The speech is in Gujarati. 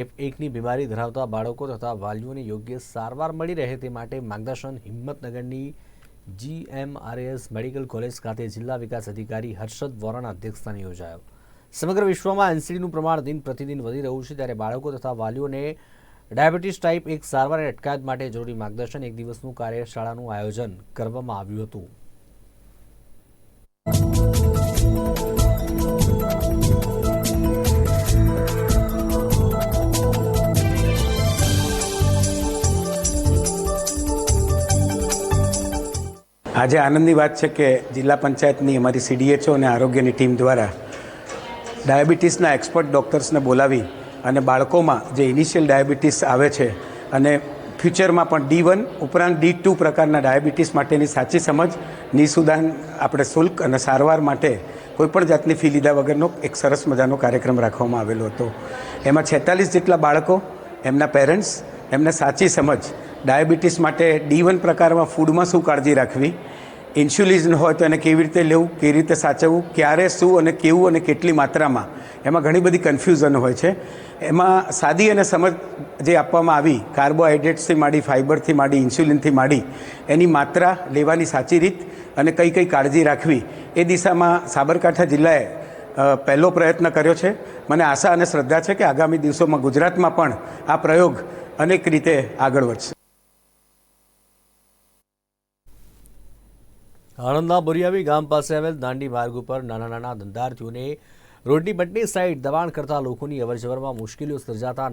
એકની બીમારી ધરાવતા બાળકો તથા વાલીઓને યોગ્ય સારવાર મળી રહે તે માટે માર્ગદર્શન હિંમતનગરની જીએમઆરએસ મેડિકલ કોલેજ ખાતે જિલ્લા વિકાસ અધિકારી હર્ષદ વોરાના અધ્યક્ષસ્થાને યોજાયો. સમગ્ર વિશ્વમાં એનસીડીનું પ્રમાણ દિન પ્રતિદિન વધી રહ્યું છે ત્યારે બાળકો તથા વાલીઓને ડાયાબિટીસ ટાઈપ એક સારવાર અને અટકાયત માટે જરૂરી માર્ગદર્શન એક દિવસનું કાર્યશાળાનું આયોજન કરવામાં આવ્યું હતું. આજે આનંદની વાત છે કે જિલ્લા પંચાયતની અમારી સીડીએચઓ અને આરોગ્યની ટીમ દ્વારા ડાયાબિટીસના એક્સપર્ટ ડૉક્ટર્સને બોલાવી અને બાળકોમાં જે ઇનિશિયલ ડાયાબિટીસ આવે છે અને ફ્યુચરમાં પણ ડી વન ઉપરાંત ડી ટુ પ્રકારના ડાયાબિટીસ માટેની સાચી સમજ, નિઃસુદાન આપણે શુલ્ક અને સારવાર માટે કોઈપણ જાતની ફી લીધા વગરનો એક સરસ મજાનો કાર્યક્રમ રાખવામાં આવેલો હતો. એમાં છેતાલીસ જેટલા બાળકો, એમના પેરેન્ટ્સ, એમને સાચી સમજ ડાયાબિટીસ માટે ડી વન પ્રકારમાં ફૂડમાં શું કાળજી રાખવી? ઇન્સ્યુલિન હોય તો એને કેવી રીતે લેવું? કેવી રીતે સાચવવું? ક્યારે શું અને કેવું અને કેટલી માત્રામાં? એમાં ઘણી બધી કન્ફ્યુઝન હોય છે. એમાં સાદી અને સમજ જે આપવામાં આવી કાર્બોહાઈડ્રેટ્સથી માંડી ફાઇબરથી માંડી ઇન્સ્યુલિનથી માંડી, એની માત્રા લેવાની સાચી રીત અને કઈ કઈ કાળજી રાખવી, એ દિશામાં સાબરકાંઠા જિલ્લાએ પહેલો પ્રયત્ન કર્યો છે. મને આશા અને શ્રદ્ધા છે કે આગામી દિવસોમાં ગુજરાતમાં પણ આ પ્રયોગ અનેક રીતે આગળ વધશે. આણંદના બોરિયાવી ગામ પાસે આવેલ દાંડી માર્ગ ઉપર નાના નાના ધંધાર્થીઓને રોડની બંને સાઈડ દબાણ કરતા લોકોની અવરજવરમાં મુશ્કેલીઓ સર્જાતા